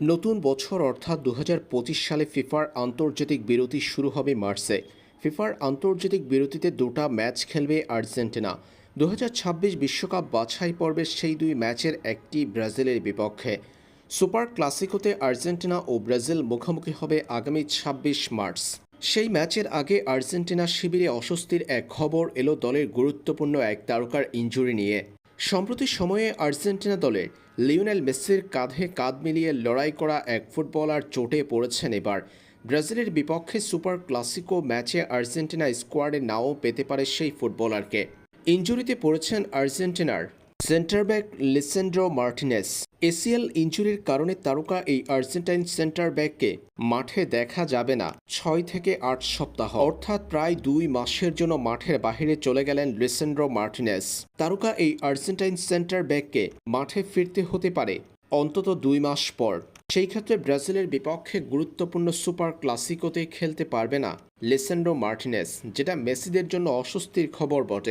নতুন বছর অর্থাৎ দু হাজার পঁচিশ সালে ফিফার আন্তর্জাতিক বিরতি শুরু হবে মার্চে। ফিফার আন্তর্জাতিক বিরতিতে দুটা ম্যাচ খেলবে আর্জেন্টিনা। দু বিশ্বকাপ বাছাই পর্বের সেই দুই ম্যাচের একটি ব্রাজিলের বিপক্ষে। সুপার ক্লাসিকোতে আর্জেন্টিনা ও ব্রাজিল মুখোমুখি হবে আগামী ছাব্বিশ মার্চ। সেই ম্যাচের আগে আর্জেন্টিনা শিবিরে অস্বস্তির এক খবর এলো দলের গুরুত্বপূর্ণ এক তারকার ইনজুরি নিয়ে। সম্প্রতি সময়ে আর্জেন্টিনা দলের লিওনেল মেসির কাঁধে কাঁধ মিলিয়ে লড়াই করা এক ফুটবলার চোটে পড়েছেন এবার। ব্রাজিলের বিপক্ষে সুপার ক্লাসিকো ম্যাচে আর্জেন্টিনা স্কোয়াডে নাও পেতে পারে সেই ফুটবলারকে। ইঞ্জুরিতে পড়েছেন আর্জেন্টিনার centre back Lisandro Martinez. ACL ইঞ্জুরির কারণে তারকা এই আর্জেন্টাইন সেন্টার ব্যাককে মাঠে দেখা যাবে না। ছয় থেকে আট সপ্তাহ। অর্থাৎ প্রায় দুই মাসের জন্য মাঠের বাহিরে চলে গেলেন লিসেন্ড্রো মার্টিনেস। তারকা এই আর্জেন্টাইন সেন্টার ব্যাককে মাঠে ফিরতে হতে পারে অন্তত দুই মাস পর। সেই ক্ষেত্রে ব্রাজিলের বিপক্ষে গুরুত্বপূর্ণ সুপার ক্লাসিকোতে খেলতে পারবে না লিসেন্ড্রো মার্টিনেস, যেটা মেসিদের জন্য অস্বস্তির খবর বটে।